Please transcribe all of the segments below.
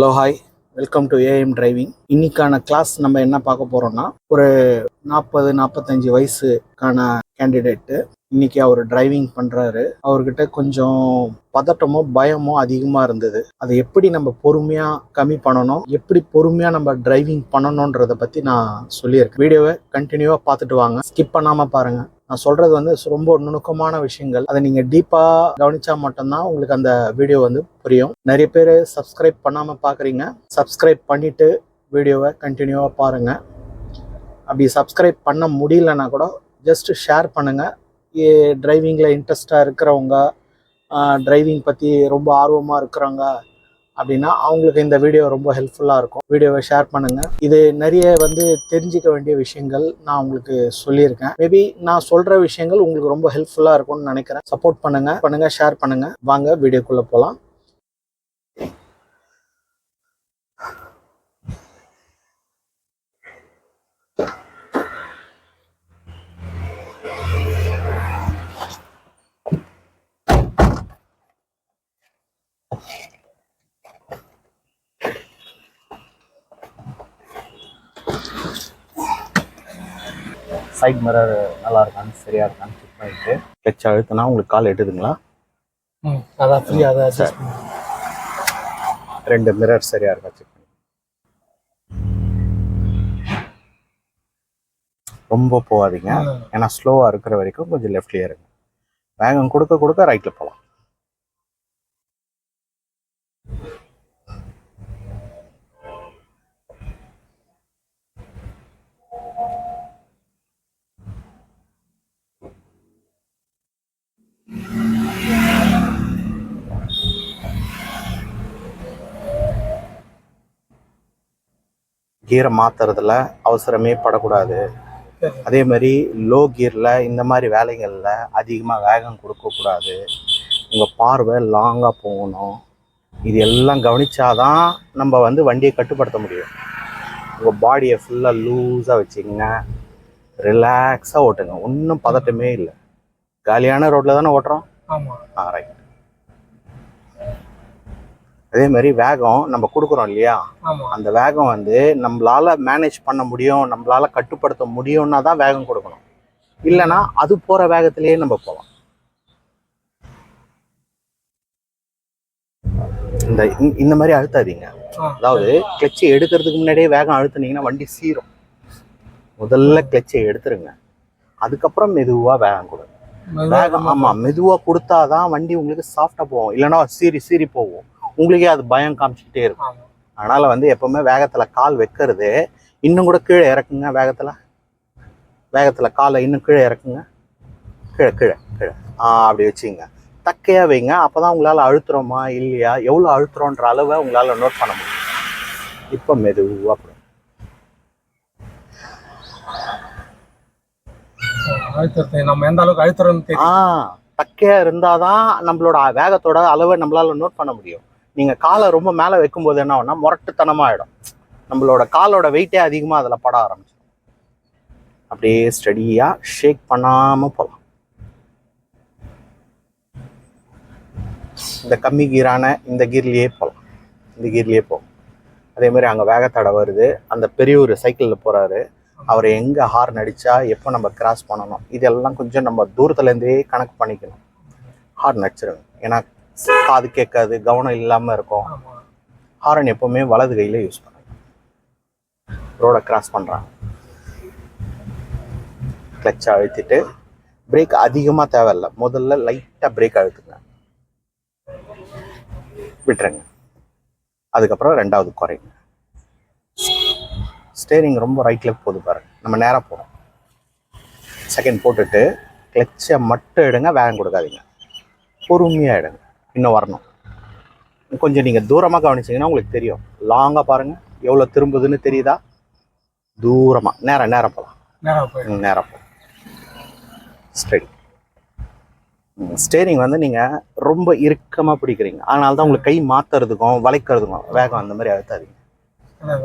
Hello hi welcome to AM driving இன்னைக்கான class நம்ம என்ன பார்க்க போறோம்னா ஒரு நாற்பது நாற்பத்தஞ்சு வயசுக்கான கேண்டிடேட்டு இன்னைக்கு அவர் டிரைவிங் பண்றாரு. அவர்கிட்ட கொஞ்சம் பதட்டமோ பயமோ அதிகமாக இருந்தது. அதை எப்படி நம்ம பொறுமையாக கம்மி பண்ணணும்? எப்படி பொறுமையாக நம்ம டிரைவிங் பண்ணணுன்றதை பற்றி நான் சொல்லியிருக்கேன். வீடியோவை கண்டினியூவாக பார்த்துட்டு வாங்க. ஸ்கிப் பண்ணாமல் பாருங்கள் நான் சொல்றது வந்து ரொம்ப நுணுக்கமான விஷயங்கள். அதை நீங்க டீப்பா கவனிச்சா மட்டும்தான் உங்களுக்கு அந்த வீடியோ வந்து புரியும். நிறைய பேர் சப்ஸ்கிரைப் பண்ணாம பாக்குறீங்க. சப்ஸ்கிரைப் பண்ணிட்டு வீடியோவை கண்டினியூவா பாருங்க. அப்படி சப்ஸ்கிரைப் பண்ண முடியலன்னா கூட ஜஸ்ட் ஷேர் பண்ணுங்க. டிரைவிங்கில் இன்ட்ரெஸ்ட்டாக இருக்கிறவங்க டிரைவிங் பற்றி ரொம்ப ஆர்வமாக இருக்கிறவங்க அப்படின்னா அவங்களுக்கு இந்த வீடியோ ரொம்ப ஹெல்ப்ஃபுல்லாக இருக்கும். வீடியோவை ஷேர் பண்ணுங்க. இது நிறைய வந்து தெரிஞ்சிக்க வேண்டிய விஷயங்கள் நான் உங்களுக்கு சொல்லியிருக்கேன். மேபி நான் சொல்ற விஷயங்கள் உங்களுக்கு ரொம்ப ஹெல்ப்ஃபுல்லாக இருக்கும்னு நினைக்கிறேன். சப்போர்ட் பண்ணுங்க. பண்ணுங்க ஷேர் பண்ணுங்க. வாங்க வீடியோக்குள்ளே போகலாம் சைட் மிரர் நல்லா இருக்கான்னு சரியா இருக்கான்னு செக் பண்ணிட்டு கிளச் அழுத்தினா உங்களுக்கு கால் எட்டுதுங்களா? ம் அதான் ஃப்ரீ அதை adjust பண்ணு. ரெண்டு மிரர் சரியா இருக்கா செக் பண்ணி. ரொம்ப போகாதீங்க. ஏன்னா ஸ்லோவாக இருக்கிற வரைக்கும் கொஞ்சம் லெஃப்ட்லேயே இருங்க. வேகம் கொடுக்க கொடுக்க ரைட்டில் போகலாம். கீரை மாத்துறதுல அவசரமே படக்கூடாது. அதே மாதிரி லோ கியரில் இந்த மாதிரி வேலைகளில் அதிகமாக வேகம் கொடுக்கக்கூடாது உங்கள் பார்வை லாங்காக போகணும். இது எல்லாம் கவனிச்சாதான் நம்ம வந்து வண்டியை கட்டுப்படுத்த முடியும். உங்கள் பாடியை ஃபுல்லாக லூஸாக வச்சுக்கங்க. ரிலாக்ஸாக ஓட்டுங்க. ஒன்றும் பதட்டமே இல்லை. காலியான ரோட்டில் தானே ஓட்டுறோம்? ஆமா. ஆ ரைட் அதே மாதிரி வேகம் நம்ம கொடுக்குறோம் இல்லையா? அந்த வேகம் வந்து நம்மளால மேனேஜ் பண்ண முடியும் நம்மளால கட்டுப்படுத்த முடியும்னா தான் வேகம் கொடுக்கணும். இல்லைன்னா அது போற வேகத்திலேயே நம்ம போகலாம். இந்த இந்த- மாதிரி அழுத்தாதீங்க. அதாவது கிளச்சை எடுக்கிறதுக்கு முன்னாடியே வேகம் அழுத்துனீங்கன்னா வண்டி சீரும். முதல்ல கிளச்சை எடுத்துருங்க. அதுக்கப்புறம் மெதுவா வேகம் கொடுங்க. வேகம் ஆமா மெதுவா கொடுத்தாதான் வண்டி உங்களுக்கு சாஃப்டா போகும். இல்லைன்னா சீறி சீறி போகும். உங்களுக்கே அது பயம் காமிச்சிக்கிட்டே இருக்கும். அதனால வந்து எப்பவுமே வேகத்துல கால் வைக்கிறது. இன்னும் கூட கீழே இறக்குங்க வேகத்துல. வேகத்துல காலை இன்னும் கீழே இறக்குங்க. கீழே கீழே கீழே. ஆ அப்படி வச்சுங்க. தக்கையா வைங்க. அப்பதான் உங்களால அழுத்துறோமா இல்லையா? எவ்வளவு அழுத்துறோன்ற அளவை உங்களால நோட் பண்ண முடியும். இப்போ மெதுவா போடுங்க. அழுத்தத்தை நம்ம எந்த அளவுக்கு அழுத்துறோம்னு ஆ தெரியும் தக்கையா இருந்தாதான் நம்மளோட வேகத்தோட அளவை நம்மளால நோட் பண்ண முடியும். நீங்கள் காலை ரொம்ப மேலே வைக்கும்போது என்ன ஆகும்னா முரட்டுத்தனமாக ஆகிடும் நம்மளோட காலோட வெயிட்டே அதிகமாக அதில் பட ஆரம்பிச்சிடும். அப்படியே ஸ்டடியாக ஷேக் பண்ணாமல் போகலாம் இந்த கம்மி கீரான இந்த கீர்லேயே போகலாம் இந்த கீர்லேயே போகும். அதே மாதிரி வேகத்தடை வருது. அந்த பெரியவர் சைக்கிளில் போகிறாரு அவர் எங்கே ஹார்ன் அடித்தா எப்போ நம்ம கிராஸ் பண்ணணும் இதெல்லாம் கொஞ்சம் நம்ம தூரத்துலேருந்தே கணக்கு பண்ணிக்கணும். ஹார்ன் அடிச்சிருங்க. ஏன்னா காது கேட்காது கவனம் இல்லாம இருக்கும். ஹாரன் எப்பவுமே வலது கையில யூஸ் பண்ணுங்க ரோடை கிராஸ் பண்றாங்க கிளச்சை அழுத்திட்டு பிரேக் அதிகமா தேவையில்ல. முதல்ல லைட்டா பிரேக் அழுத்துங்க. விட்டுருங்க. அதுக்கப்புறம் ரெண்டாவது குறைங்க. ஸ்டேரிங் ரொம்ப ரைட் லெஃப்ட் போகுது பாருங்க நம்ம நேராக போகிறோம் செகண்ட் போட்டுட்டு கிளச்சை மட்டும் எடுங்க வேகம் கொடுக்காதீங்க. பொறுமையாக எடுங்க. இன்னும் வரணும். கொஞ்சம் நீங்கள் தூரமாக கவனிச்சீங்கன்னா உங்களுக்கு தெரியும். லாங்காக பாருங்கள் எவ்வளோ திரும்புதுன்னு தெரியுதா? தூரமாக நேரம் நேரம் போகலாம் நேரம் நேரம் போகலாம் ஸ்டெடி ஸ்டேரிங் வந்து நீங்கள் ரொம்ப இறுக்கமாக பிடிக்கிறீங்க. அதனால தான் உங்களுக்கு கை மாற்றுறதுக்கும் வளைக்கிறதுக்கும் வேகம் அந்த மாதிரி அழுத்தாதீங்க.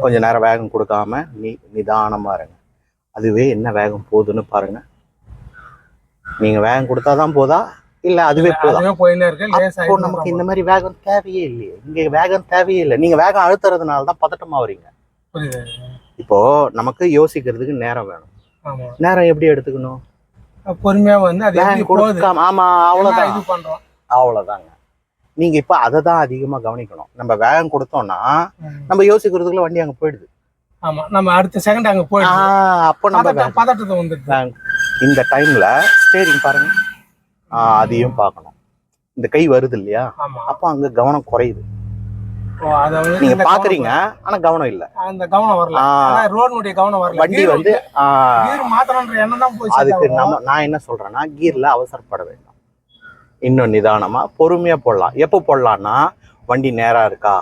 கொஞ்ச நேரம் வேகம் கொடுக்காம நீ நிதானமா இருங்க. அதுவே என்ன வேகம் போகுதுன்னு பாருங்க. நீங்க வேகம் கொடுத்தாதான் போதா? இல்ல அதுவே போதும். போயினே இருக்கு நமக்கு இந்த மாதிரி வேகம் தேவையே இல்லையே. இங்க வேகம் தேவையே இல்லை. நீங்க வேகம் அழுத்துறதுனால தான் பதட்டமா வரீங்க இப்போ நமக்கு யோசிக்கிறதுக்கு நேரம் வேணும். நேரம் எப்படி எடுத்துக்கணும்? பொறுமையா வந்து அது கொடுக்காம ஆமா அவ்வளவுதான். இது பண்றோம்? அவ்வளவுதாங்க. நீங்க இப்ப அதை தான் அதிகமா கவனிக்கணும். நம்ம வேகம் கொடுத்தோம்னா. நம்ம யோசிக்கிறதுக்குள்ள வண்டி அங்க போயிடுது. ஆமா நம்ம அடுத்த செகண்ட் அங்க போயிடுது. அப்போ நம்ம பதட்டத்தை வந்துடுது. இந்த டைம்ல ஸ்டேரிங் பாருங்க. அதையும் பார்க்கணும். இந்த கை வருது இல்லையா? அப்போ அங்க கவனம் குறையுது. நீங்க பாக்குறீங்க ஆனா கவனம் இல்ல. அந்த கவனம் வரல. ரோடுனுடைய கவனம் வரல. வண்டி வந்து அதுக்கு நம்ம நான் என்ன சொல்றேன்னா கீர்ல அவசரப்பட வேண்டாம். இன்னும் நிதானமா பொறுமையா போடலாம். எப்போ போடலாம்னா வண்டி நேரா இருக்கா?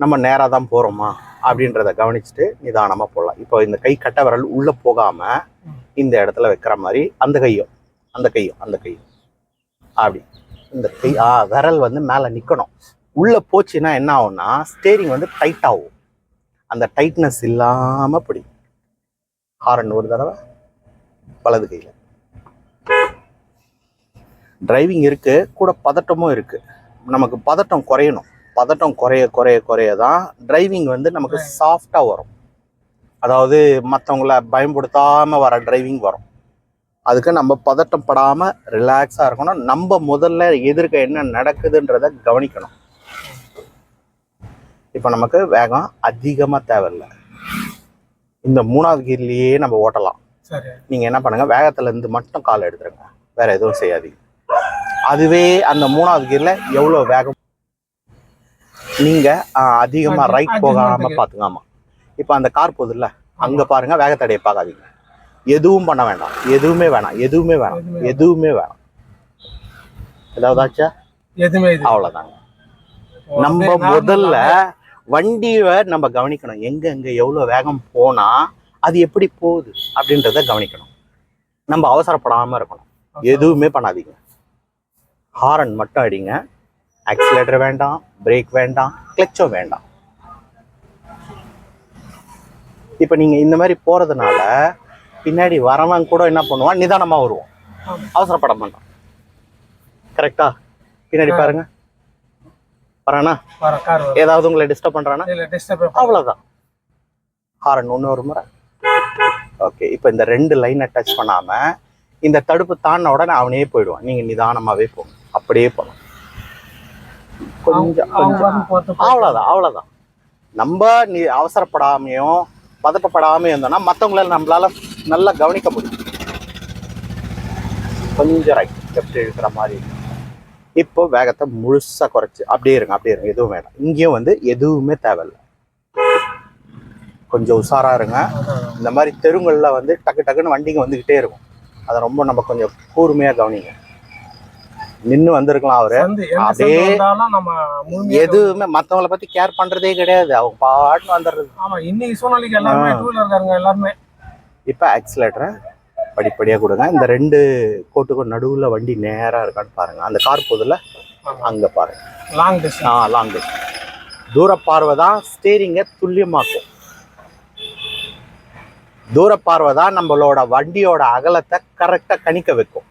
நம்ம நேரா தான் போறோமா? அப்படின்றத கவனிச்சுட்டு நிதானமா போடலாம். இப்போ இந்த கை கட்ட விரல் உள்ள போகாம இந்த இடத்துல வைக்கிற மாதிரி அந்த கையும். அந்த கையும் அந்த கையும். அப்படி. இந்த கை ஆ விரல் வந்து மேல நிக்கணும். உள்ள போச்சுன்னா என்ன ஆகும்னா ஸ்டேரிங் வந்து டைட் ஆகும். அந்த டைட்னஸ் இல்லாம பிடி ஹாரன் ஒரு தடவை வலது கையில. டிரைவிங் இருக்கு கூட பதட்டமும் இருக்கு. நமக்கு பதட்டம் குறையணும். பதட்டம் குறைய குறைய குறைய தான் டிரைவிங் வந்து நமக்கு சாஃப்டா வரும். அதாவது மற்றவங்கள பயன்படுத்தாம வர டிரைவிங் வரும். அதுக்கு நம்ம பதட்டம் படாம ரிலாக்ஸா இருக்கணும். நம்ம முதல்ல எதிர்க்க என்ன நடக்குதுன்றத கவனிக்கணும். இப்போ நமக்கு வேகம் அதிகமா தேவையில்லை. இந்த மூணாவது கீர்லயே நம்ம ஓட்டலாம். சரி. நீங்க என்ன பண்ணுங்க வேகத்துல இருந்து மட்டும் கால் எடுத்துருங்க. வேற எதுவும் செய்யாதீங்க. அதுவே அந்த மூணாவது கீர்ல எவ்வளவு வேகம் நீங்க ஆஹ், அதிகமா Adjust- ரைட் adjust போகாம பண்றதுக்கு. பாத்துங்க. ஆமா. இப்ப அந்த கார் போகுதுல்ல அங்க பாருங்க வேகத்தடையை பார்க்காதீங்க. எதுவும் பண்ண வேண்டாம். எதுவுமே வேணாம். எதுவுமே வேணாம். எதுவுமே வேணாம். ஏதாவது ஆச்சா? எதுவுமே ஓ, நம்ம முதல்ல வண்டியை நம்ம கவனிக்கணும். எங்க எங்க எவ்வளவு வேகம் போனா அது எப்படி போகுது அப்படின்றத கவனிக்கணும். நம்ம அவசரப்படாம இருக்கணும். எதுவுமே பண்ணாதீங்க. ஹாரன் மட்டும் அடிங்க. ஆக்சிலேட்டர் வேண்டாம். பிரேக் வேண்டாம். கிளச்சும் வேண்டாம். இப்போ நீங்க இந்த மாதிரி போறதுனால பின்னாடி வரவன் கூட என்ன பண்ணுவான்? நிதானமா வருவான். ஆமா. அவசரப்பட மாட்டான். கரெக்டா பின்னாடி பாருங்க. வரானா? ஏதாவது உங்களை டிஸ்டர்ப் டிஸ்டர்ப் அவ்வளவுதான். ஹாரன் ஒன்று ஒரு முறை ஓகே இப்போ இந்த ரெண்டு லைனை டச் பண்ணாம இந்த தடுப்பு தாண்டின உடனே அவனே போயிடுவான். நீங்க நிதானமாவே போங்க. அப்படியே போகணும் கொஞ்சம் அவ்வளோதான் அவ்வளோதான் நம்ம நீ அவசரப்படாமையும் பதட்டப்படாமையும் இருந்தோம்னா மற்றவங்கள நம்மளால நல்லா கவனிக்க முடியும். கொஞ்சம் ரைட் லெஃப்ட் இழுக்கிற மாதிரி இப்போ வேகத்தை முழுசா குறைச்சு அப்படியே இருங்க அப்படியே இருங்க. எதுவும் வேண்டாம். இங்கேயும் வந்து எதுவுமே தேவையில்ல. கொஞ்சம் உஷாரா இருங்க. இந்த மாதிரி தெருங்கள்ல வந்து டக்கு டக்குன்னு வண்டிங்க வந்துகிட்டே இருக்கும். அதை ரொம்ப நம்ம கொஞ்சம் கூர்மையா கவனிங்க. நின்று வந்திருக்கலாம் அவரு. அப்படியே எதுவுமே மத்தவங்கள பத்தி கேர் பண்றதே கிடையாது. அவங்க பாட்டுன்னு வந்துடுறது. ஆமா இன்னைக்கு சூழ்நிலைக்கு எல்லாருமே டூ வீலர் இருக்காங்க எல்லாருமே. இப்போ ஆக்சிலேட்டரை படிப்படியா கொடுங்க. இந்த ரெண்டு கோட்டுக்கும் நடுவுல வண்டி நேரா இருக்கான்னு பாருங்க. அந்த கார் போதுல அங்க பாருங்க. லாங் டிஸ்டன்ஸ் ஆ லாங் தூர பார்வை தான் ஸ்டேரிங்கை துல்லியமாக்கும். தூர பார்வை தான் நம்மளோட வண்டியோட அகலத்தை கரெக்டா கணிக்க வைக்கும்.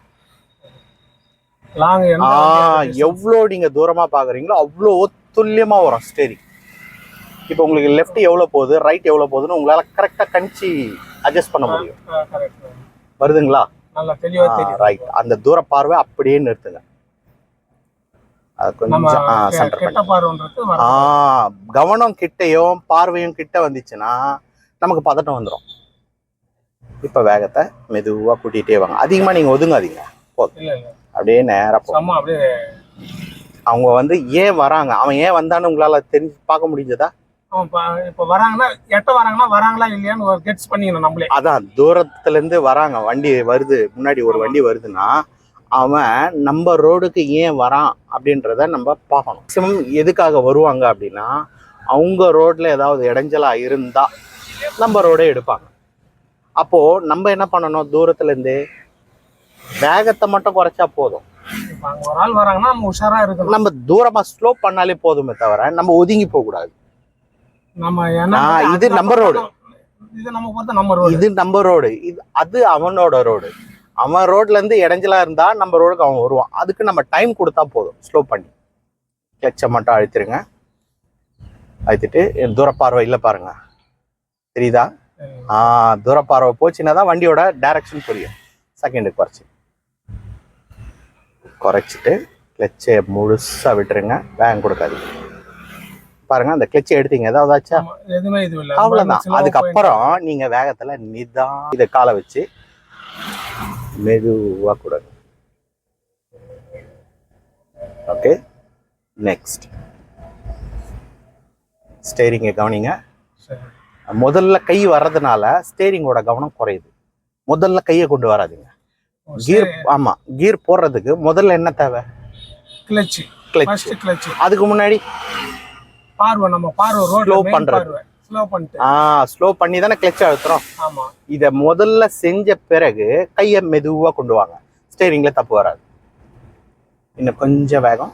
எவ்வளோ நீங்க தூரமா பாக்குறீங்களோ அவ்வளோ துல்லியமா வரும் ஸ்டேரிங் இப்போ உங்களுக்கு லெஃப்ட் எவ்வளவு போகுது ரைட் எவ்வளவு போகுதுன்னு உங்களால கரெக்டா கணிச்சு அட்ஜஸ்ட் பண்ண முடியும். வருதுங்களா? ரைட் அந்த தூர பார்வை அப்படியே நிறுத்துங்க. கொஞ்சம் சென்டர் ஆ கவனம் கிட்டையும் பார்வையும் கிட்ட வந்துச்சுன்னா நமக்கு பதட்டம் வந்துடும் இப்ப வேகத்தை மெதுவா கூட்டிகிட்டே வாங்க. அதிகமா நீங்க ஒதுங்காதீங்க. இல்ல அப்படியே நேரா போ செம்ம அப்படியே அவங்க வந்து ஏன் வராங்க? அவன் ஏன் வந்தான்னு உங்களால தெரிஞ்சு பார்க்க முடிஞ்சதா? இப்ப வராங்கன்னா எட்ட வராங்கன்னா வராங்களா இல்லையான்னு ஒரு கெட்ஸ் பண்ணிக்கணும் நம்மளே. அதான் தூரத்துல இருந்து வராங்க வண்டி வருது முன்னாடி ஒரு வண்டி வருதுன்னா அவன் நம்ம ரோடுக்கு ஏன் வரான் அப்படின்றத நம்ம பார்க்கணும். மேக்சிமம் எதுக்காக வருவாங்க அப்படின்னா அவங்க ரோட்ல ஏதாவது இடைஞ்சலா இருந்தா நம்ம ரோடே எடுப்பாங்க. அப்போ நம்ம என்ன பண்ணணும்? தூரத்துல இருந்து வேகத்தை மட்டும் குறைச்சா போதும். ஒரு ஆள் வராங்கன்னா நம்ம உஷாரா இருக்கணும். நம்ம தூரமா ஸ்லோ பண்ணாலே போதுமே தவிர நம்ம ஒதுங்கி போக கூடாது நம்ம என்ன ஆ, அது இது நம்ம பொறுத்த- ரோடு. இது நம்ம பொறுத்த நம்ம ரோடு இது நம்ம ரோடு இது அது அவனோட ரோடு அவன் ரோட்ல இருந்து இடைஞ்சலா இருந்தா நம்ம ரோடுக்கு அவன் வருவான். அதுக்கு நம்ம டைம் கொடுத்தா போதும். ஸ்லோ பண்ணி. கிளச்சை மட்டும் அழுத்திருங்க. அழுத்திட்டு தூரப்பார்வை இல்லை பாருங்க. தெரியுதா? ஆ தூரப்பார்வை போச்சுன்னா தான் வண்டியோட டைரக்ஷன் புரியும். செகண்டுக்கு குறைச்சி. குறைச்சிட்டு கிளச்சை முழுசா விட்டுருங்க. வேகம் கொடுக்காதீங்க. பாருங்க அந்த கிளச்சை எடுத்தீங்க. ஏதாவது ஆச்சா எதுவுமே இது இல்ல. அதுக்கப்புறம் நீங்க வேகத்துல நிதான் இத காலை வச்சு மெதுவா கொடுங்க. ஓகே நெக்ஸ்ட் ஸ்டேரிங்கை கவனிங்க. முதல்ல கை வர்றதுனால ஸ்டேரிங்கோட கவனம் குறையுது. முதல்ல கையை கொண்டு வராதீங்க. கீர். ஆமா கீர் போடுறதுக்கு முதல்ல என்ன தேவை? கிளட்ச் கிளச் ஃபர்ஸ்ட் கிளட்ச் அதுக்கு முன்னாடி பார்வை நம்ம பார்வை ரோட்ல பண்றது. ஸ்லோ பண்ணிட்டு. ஆ ஸ்லோ பண்ணி தானே கிளச் அழுத்துறோம். ஆமா. இத முதல்ல செஞ்ச பிறகு கையை மெதுவா கொண்டு வாங்க. ஸ்டேரிங்ல தப்பு வராது. இன்னும் கொஞ்சம் வேகம்.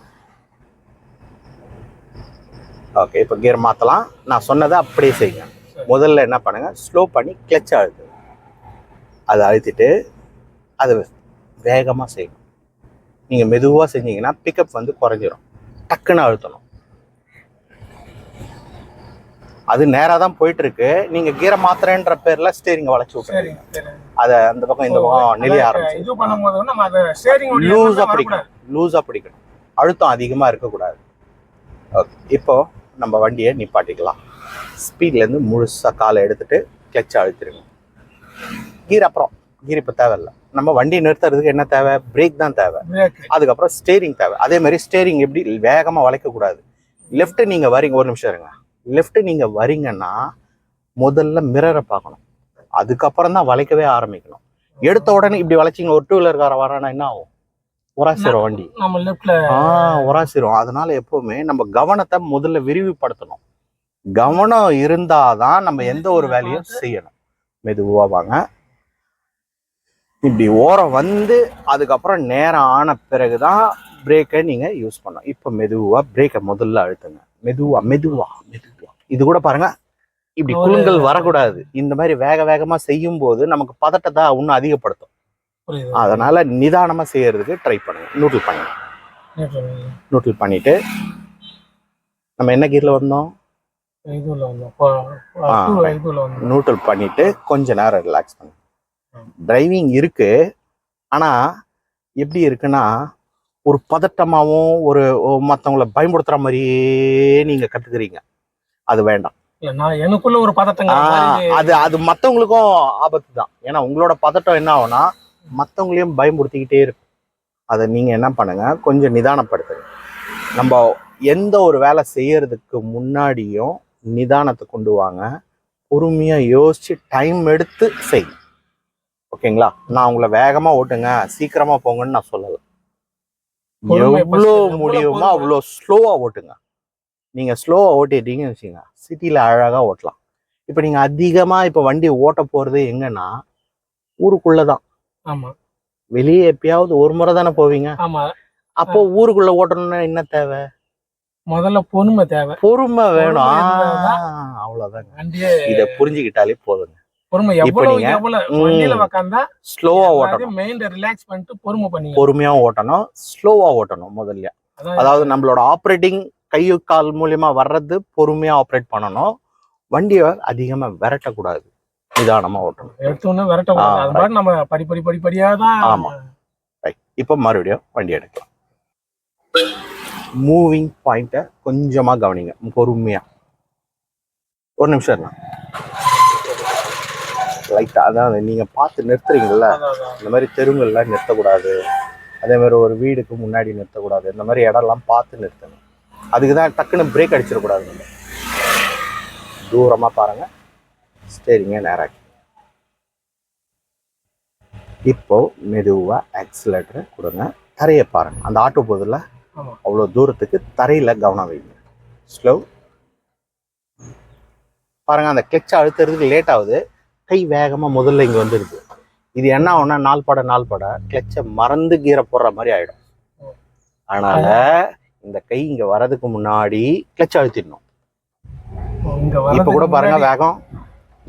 ஓகே இப்போ கியர் மாத்தலாம். நான் சொன்னதை அப்படியே செய்யுங்க. முதல்ல என்ன பண்ணுங்க? ஸ்லோ பண்ணி கிளச் அழுத்து. அதை அழுத்திட்டு அது வேகமா செய்யணும். நீங்க மெதுவா செஞ்சீங்கன்னா பிக்கப் வந்து குறைஞ்சிரும். டக்குன்னு அழுத்தணும். அது நேரா தான் போயிட்டு இருக்கு நீங்க கீரை மாத்திரன்ற பேர்ல ஸ்டேரிங் வளைச்சு சரி அத அந்த பக்கம் இந்த பக்கம் நெளிய ஆரம்பிச்சு லூஸா பிடிக்கணும். லூஸா பிடிக்கணும். அழுத்தம் அதிகமா இருக்கக்கூடாது. ஓகே இப்போ நம்ம வண்டியை நிப்பாட்டிக்கலாம். ஸ்பீட்ல இருந்து முழுசா காலை எடுத்துட்டு கிளச் அழுத்திருங்க. கீர் அப்புறம் கீர் இப்போ தேவையில்ல. நம்ம வண்டி நிறுத்துறதுக்கு என்ன தேவை? பிரேக் தான் தேவை. அதுக்கப்புறம் ஸ்டேரிங் தேவை. அதே மாதிரி ஸ்டேரிங் எப்படி வேகமா வளைக்க கூடாது லெஃப்ட் நீங்க வரீங்க ஒரு நிமிஷம் இருங்க. லெஃப்ட் நீங்க வரீங்கன்னா முதல்ல மிரரை பார்க்கணும். அதுக்கப்புறம் தான் வளைக்கவே ஆரம்பிக்கணும். எடுத்த உடனே இப்படி வளைச்சிங்க ஒரு டூ வீலர் கார வரானா என்ன ஆகும்? உராசிரும் வண்டி. நம்ம லெஃப்ட்ல ஆ உராசிரும். அதனால எப்பவுமே நம்ம கவனத்தை முதல்ல விரிவுபடுத்தணும். கவனம் இருந்தாதான் நம்ம எந்த ஒரு வேலையும் செய்யணும். மெதுவா வாங்க. இப்படி ஓரம் வந்து அதுக்கப்புறம் நேரம் ஆன பிறகுதான் பிரேக்கை நீங்க யூஸ் பண்ணணும். இப்போ மெதுவா பிரேக்கை முதல்ல அழுத்துங்க. மெதுவா மெதுவா மெதுவா. இது கூட பாருங்க. இப்படி குலுங்கல் வரக்கூடாது. இந்த மாதிரி வேக வேகமா செய்யும் போது நமக்கு பதட்டத்தை இன்னும் அதிகப்படுத்தும். அதனால நிதானமா செய்யறதுக்கு ட்ரை பண்ணுங்க. நூட்டில் பண்ணுங்க. நூட்டில் பண்ணிட்டு நம்ம என்ன கீர்ல வந்தோம்? நூட்டில் பண்ணிட்டு கொஞ்ச நேரம் ரிலாக்ஸ் பண்ணுங்க. டிரைவிங் இருக்கு. ஆனா எப்படி இருக்குன்னா ஒரு பதட்டமாவும் ஒரு மத்தவங்கள பயமுறுத்துற மாதிரியே நீங்க கத்துக்கிறீங்க. அது வேண்டாம். எனக்குள்ள ஒரு பதட்டங்க ஆஹ் அது அது மத்தவங்களுக்கும் ஆபத்து தான் ஏன்னா உங்களோட பதட்டம் என்ன ஆகும்னா மத்தவங்களையும் பயமுறுத்திக்கிட்டே இருக்கும். அதை நீங்க என்ன பண்ணுங்க கொஞ்சம் நிதானப்படுத்துங்க. நம்ம எந்த ஒரு வேலை செய்யறதுக்கு முன்னாடியும் நிதானத்தை கொண்டு வாங்க. பொறுமையா யோசிச்சு டைம் எடுத்து செய். ஓகேங்களா? நான் உங்களை வேகமா ஓட்டுங்க சீக்கிரமா போங்கன்னு நான் சொல்லல. எவ்வளோ முடியுமோ? அவ்வளோ ஸ்லோவா ஓட்டுங்க. நீங்க ஸ்லோவா ஓட்டிட்டீங்கன்னு வச்சுங்க சிட்டில அழகா ஓட்டலாம். இப்போ நீங்க அதிகமா இப்போ வண்டி ஓட்ட போறது எங்கன்னா ஊருக்குள்ளதான். ஆமா. வெளியே எப்பயாவது ஒரு முறை தானே போவீங்க. ஆமா. அப்போ ஊருக்குள்ள ஓட்டணும்னா என்ன தேவை? முதல்ல பொறுமை தேவை. பொறுமை வேணும். அவ்வளவுதாங்க. இத புரிஞ்சுக்கிட்டாலே போதுங்க. பொறுமை எவ்வளவு எவ்வளவு வண்டியில ஸ்லோவா ஓட்டணும். மைண்ட் ரிலாக்ஸ் பண்ணிட்டு பொறுமை பண்ணீங்க பொறுமையா ஓட்டணும். ஸ்லோவா ஓட்டணும் முதல்ல. அதாவது நம்மளோட ஆப்ரேட்டிங் கை கால் மூலியமா வர்றது பொறுமையா ஆப்ரேட் பண்ணணும். வண்டியை அதிகமா விரட்டக்கூடாது. நிதானமா ஓட்டணும். எடுத்தோன்னே விரட்ட நம்ம படி படி படி படியா தான் ஆமா. ரைட் இப்போ மறுபடியும் வண்டி எடுக்கலாம். மூவிங் பாயிண்ட்டை கொஞ்சமா கவனிங்க. பொறுமையா. ஒரு நிமிஷம் லைட்டா அதான் நீங்க பார்த்து நிறுத்துறீங்கல்ல. இந்த மாதிரி தெருங்கள்ல நிறுத்தக்கூடாது. அதே மாதிரி ஒரு வீடுக்கு முன்னாடி நிறுத்தக்கூடாது. இந்த மாதிரி இடம்லாம் பார்த்து நிறுத்தணும். அதுக்கு தான் டக்குன்னு பிரேக் அடிச்சிடக்கூடாது நம்ம. தூரமா பாருங்க. ஸ்டேரிங்க நேராக்கி. இப்போ மெதுவா ஆக்சிலேட்டரை கொடுங்க. தரையை பாருங்க. அந்த ஆட்டோ போதில். அவ்வளோ தூரத்துக்கு தரையில கவனம் வைங்க. ஸ்லோ பாருங்க அந்த கிளச் அழுத்துறதுக்கு லேட் ஆகுது. கை வேகமா முதல்ல இங்க வந்துருது. இது என்ன ஆகும்னா நாள் பட நாள் பட கிளச்சை மறந்து கீரை போடுற மாதிரி ஆயிடும். அதனால இந்த கை இங்க வர்றதுக்கு முன்னாடி கிளச் அழுத்திடணும். இங்க இப்ப கூட பாருங்க வேகம்.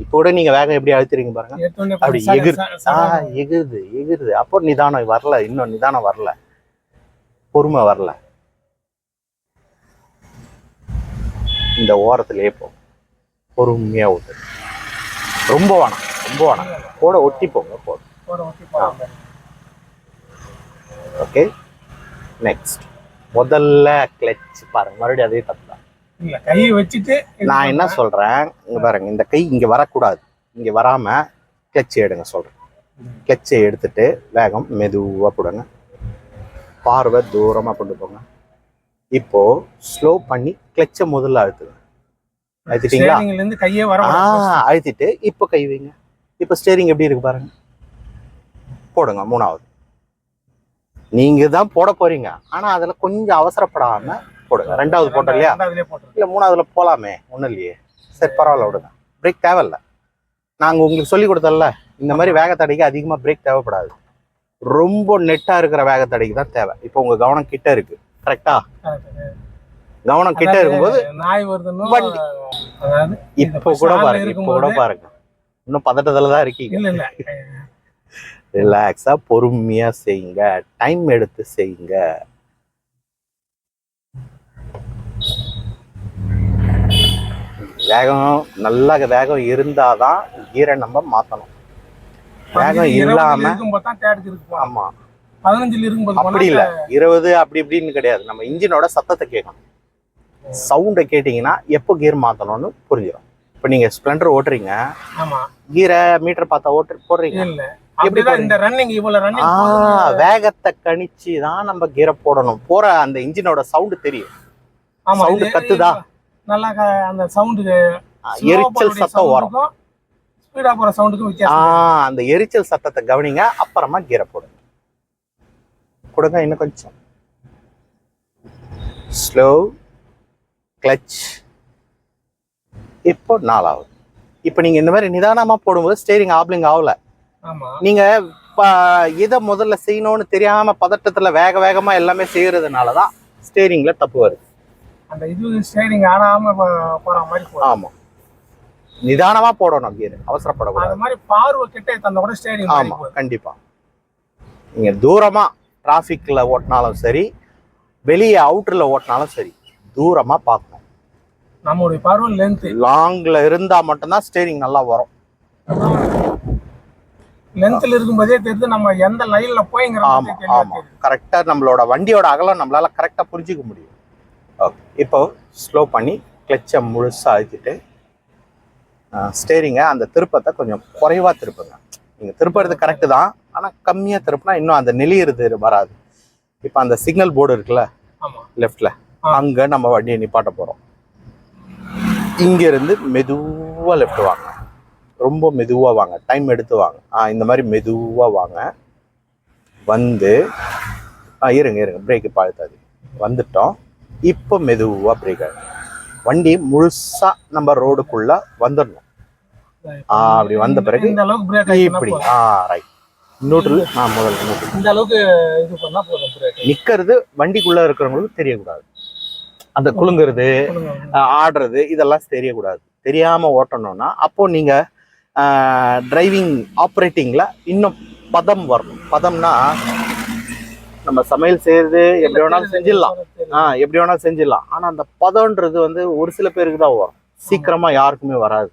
இப்போ கூட நீங்க வேகம் எப்படி அழுத்துறீங்க பாருங்க. அப்படி எகிர். எகுது எகுது அப்போ நிதானம் வரல இன்னும் நிதானம் வரல. பொறுமை வரல. இந்த ஓரத்திலே போ. பொறுமையா ஓட்டு ரொம்ப வேணாம் ரொம்ப வேணாம். கூட ஒட்டி போங்க போதும். ஓகே நெக்ஸ்ட் முதல்ல கிளச் பாருங்க. மறுபடியும் அதே தப்பு தான். இல்ல கையை வச்சுட்டு நான் என்ன சொல்றேன்? இங்க பாருங்க இந்த கை இங்க வரக்கூடாது. இங்க வராம கிளச் எடுங்க சொல்றேன். கிளச்சை எடுத்துட்டு வேகம் மெதுவா போடுங்க. பார்வை தூரமா கொண்டு போங்க. இப்போ ஸ்லோ பண்ணி கிளச்சை முதல்ல அழுத்துங்க. அழுத்திட்டீங்களா? கையே வர ஆ. அழுத்திட்டு இப்போ கை வைங்க. இப்போ ஸ்டேரிங் எப்படி இருக்கு பாருங்க. போடுங்க மூணாவது. நீங்க தான் போட போறீங்க. ஆனா அதுல கொஞ்சம் அவசரப்படாம போடுங்க. ரெண்டாவது போட்டோம் இல்லையா. இல்ல மூணாவதுல போலாமே. ஒண்ணும் இல்லையே. சரி பரவாயில்ல விடுங்க. பிரேக் தேவையில்ல. நாங்க உங்களுக்கு சொல்லி கொடுத்தோம்ல இந்த மாதிரி வேகத்தடைக்கு அதிகமா பிரேக் தேவைப்படாது. ரொம்ப நெட்டா இருக்கிற வேகத்தடைக்கு தான் தேவை. இப்போ உங்க கவனம் கிட்ட இருக்கு. கரெக்டா. கவனம் கிட்ட இருக்கும்போது வண்டி. இப்போ கூட பாருங்க இப்போ கூட பாருங்க. இன்னும் பதட்டத்துல தான் இருக்கீங்க. இல்ல இல்ல ரிலாக்ஸா பொறுமையா செய்யுங்க. டைம் எடுத்து செய்யுங்க. வேகம் நல்ல வேகம் இருந்தாதான் கீரை நம்ம மாத்தணும். வேகம் இல்லாம. ஆமா. பதினஞ்சுல இருக்கும்போது அப்படி இல்ல. இருபது அப்படி இப்படின்னு கிடையாது. நம்ம இன்ஜினோட சத்தத்தை கேட்கணும். சவுண்டை கேட்டீங்கன்னா எப்போ கியர் மாத்தணும்னு புரிஞ்சிடும் இப்போ நீங்க ஸ்ப்ளெண்டர் ஓட்டுறீங்க. கீரை மீட்டர் பார்த்தா ஓட்டு போடுறீங்க. இல்ல. வேகத்தை கணிச்சு தான் நம்ம கீரை போடணும். போற அந்த இன்ஜினோட சவுண்ட் தெரியும். இது- கத்துதா? நல்லா அந்த சவுண்டுக்கு ஆ, எரிச்சல் சத்தம் வரும். ஸ்பீடா போற சவுண்டுக்கும் வித்தியாசம் அந்த எரிச்சல் சத்தத்தை கவனிங்க அப்புறமா கீரை போடுங்க. கொடுங்க இன்னும் கொஞ்சம். ஸ்லோ கிளச் இப்போ நாலாவது. இப்போ நீங்க இந்த மாதிரி நிதானமா போடும்போது ஸ்டேரிங் ஆப்லிங் ஆகல. நீங்க எதை முதல்ல செய்யணும்னு தெரியாம பதட்டத்துல வேக வேகமா எல்லாமே செய்யறதுனால தான் ஸ்டேரிங்ல தப்பு வருது. அந்த இது ஸ்டேரிங் ஆடாம போற மாதிரி ஆமா. நிதானமா போடணும் கீர் அவசரப்படக்கூடாது. அந்த மாதிரி பார்வை கிட்ட தந்த கூட ஸ்டேரிங் ஆமா கண்டிப்பா. நீங்க தூரமா டிராஃபிக்ல ஓட்டினாலும் சரி வெளியே அவுட்டர்ல ஓட்டினாலும் சரி தூரமா பார்க்கணும். நம்மளுடைய பார்வை லென்த் லாங்ல இருந்தா மட்டும்தான் ஸ்டேரிங் நல்லா வரும். லென்த்ல இருக்கும்போதே தெரியுது நம்ம எந்த லைன்ல போய்ங்கிற ஆமா ஆமா. கரெக்டா நம்மளோட வண்டியோட அகலம் நம்மளால கரெக்டா புரிஞ்சுக்க முடியும். ஓகே இப்போ ஸ்லோ பண்ணி கிளச்சை முழுசா அழுத்திட்டு ஸ்டேரிங்கை அந்த திருப்பத்தை கொஞ்சம் குறைவா திருப்புங்க. நீங்க திருப்புறது கரெக்டு தான் ஆனா கம்மியா திருப்பினா இன்னும் அந்த நெளியிறது வராது. இப்போ அந்த சிக்னல் போர்டு இருக்குல்ல லெஃப்ட்ல. அங்க நம்ம வண்டியை நிப்பாட்ட போறோம். இங்க இருந்து மெதுவா லெஃப்ட் வாங்க. ரொம்ப மெதுவா வாங்க. டைம் எடுத்து வாங்க. ஆ இந்த மாதிரி மெதுவா வாங்க. வந்து ஆ இருங்க இருங்க. பிரேக் இப்போ அழுத்தாது வந்துட்டோம். இப்போ மெதுவா பிரேக் ஆகும் வண்டி முழுசா நம்ம ரோடுக்குள்ள வந்துடணும். ஆ, அப்படி வந்த பிறகு இந்த அளவுக்கு பிரேக் இப்படி. ஆ ரைட் நியூட்ரல் ஆ முதல்ல நியூட்ரல் இந்த அளவுக்கு இது பண்ணா போதும் பிரேக் நிக்கிறது வண்டிக்குள்ள இருக்கிறவங்களுக்கு தெரியக்கூடாது. அந்த குலுங்குறது ஆடுறது இதெல்லாம் தெரியக்கூடாது. தெரியாம ஓட்டணும்னா அப்போ நீங்க டிரைவிங் ஆப்ரேட்டிங்ல இன்னும் பதம் வரணும். பதம்னா நம்ம சமையல் செய்யறது எப்படி வேணாலும் செஞ்சிடலாம். ஆ எப்படி வேணாலும் செஞ்சிடலாம். ஆனா அந்த பதம்ன்றது வந்து ஒரு சில பேருக்கு தான் வரும். சீக்கிரமா யாருக்குமே வராது.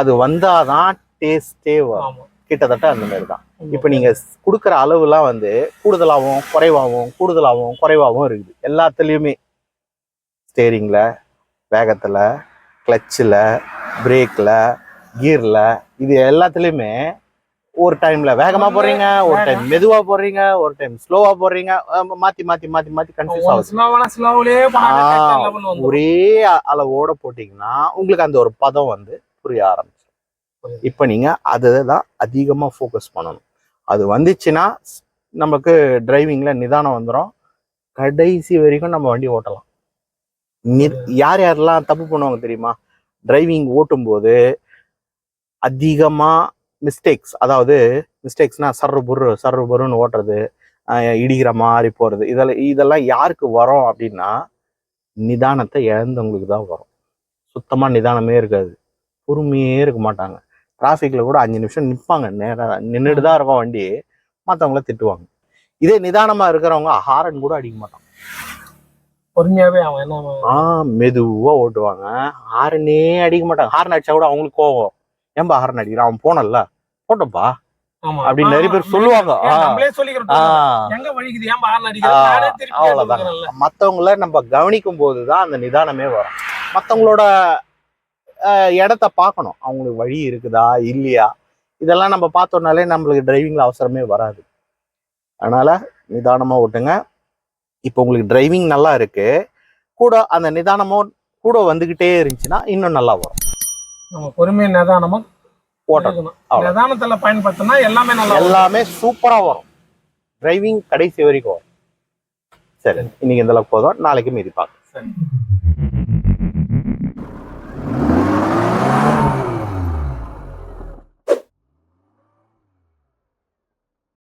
அது வந்தாதான் டேஸ்டே வரும். கிட்டத்தட்ட அந்த மாதிரி தான். இப்போ நீங்க கொடுக்குற அளவுலாம் வந்து கூடுதலாகவும் குறைவாகவும் கூடுதலாகவும் குறைவாகவும் இருக்குது. எல்லாத்துலேயுமே ஸ்டேரிங்ல வேகத்துல கிளச்சில் பிரேக்ல கீர்ல இது எல்லாத்துலேயுமே ஒரு டைம்ல வேகமா போடுறீங்க ஒரு டைம் மெதுவா போடுறீங்க ஒரு டைம் ஸ்லோவா போடுறீங்க மாத்தி மாத்தி மாத்தி மாத்தி கன்ஃபியூஸ் ஆகுது. ஸ்லோவான ஸ்லோவிலே ஆ, லெவல் வந்து ஒரே அளவோட போட்டீங்கன்னா உங்களுக்கு அந்த ஒரு பதம் வந்து புரிய ஆரம்பிச்சிடும் இப்போ நீங்க அதுதான் அதிகமா ஃபோக்கஸ் பண்ணணும். அது வந்துச்சுன்னா நமக்கு டிரைவிங்ல நிதானம் வந்துடும் கடைசி வரைக்கும் நம்ம வண்டி ஓட்டலாம். யார் யாரெல்லாம் தப்பு பண்ணுவாங்க தெரியுமா? டிரைவிங் ஓட்டும்போது அதிகமா மிஸ்டேக்ஸ் அதாவது மிஸ்டேக்ஸ்னா சர்ரு புர்ரு சர்ரு புர்ருன்னு ஓட்டுறது இடிக்கிற மாதிரி போறது. இதெல்லாம் இதெல்லாம் யாருக்கு வரும் அப்படின்னா நிதானத்தை இழந்தவங்களுக்கு தான் வரும். சுத்தமா நிதானமே இருக்காது. பொறுமையே இருக்க மாட்டாங்க. டிராஃபிக்ல கூட அஞ்சு நிமிஷம் நிற்பாங்க நேராக நின்றுட்டு தான் இருக்கும் வண்டி மற்றவங்கள திட்டுவாங்க. இதே நிதானமா இருக்கிறவங்க ஹாரன் கூட அடிக்க மாட்டாங்க. பொறுமையாவே அவன் என்ன ஆ மெதுவா ஓட்டுவாங்க. ஹாரனே அடிக்க மாட்டாங்க. ஹாரன் அடிச்சா கூட அவங்களுக்கு கோவம். ஏன்பா ஹாரன் அடிக்கிறான்? அவன் போனல்ல. போட்டோப்பா அப்படின்னு நிறைய பேர். சொல்லுவாங்க. அவ்வளவுதான். மற்றவங்கள நம்ம கவனிக்கும் போது தான் அந்த நிதானமே வரும். மற்றவங்களோட இடத்த பார்க்கணும். அவங்களுக்கு வழி இருக்குதா? இல்லையா? இதெல்லாம் நம்ம பார்த்தோம்னாலே நம்மளுக்கு டிரைவிங்ல அவசரமே வராது. அதனால நிதானமா ஓட்டுங்க. இப்போ உங்களுக்கு டிரைவிங் நல்லா இருக்கு. கூட அந்த நிதானமும் கூட வந்துகிட்டே இருந்துச்சுன்னா இன்னும் நல்லா வரும். நம்ம பொறுமை நிதானமா ஓட்டணும். நிதானத்துல பயன்படுத்தினா எல்லாமே நல்லா. எல்லாமே சூப்பரா வரும். டிரைவிங் கடைசி வரைக்கும் வரும். சரி இன்னைக்கு இந்த அளவுக்கு போதும் நாளைக்கு மீதி பார்க்கலாம். சரி.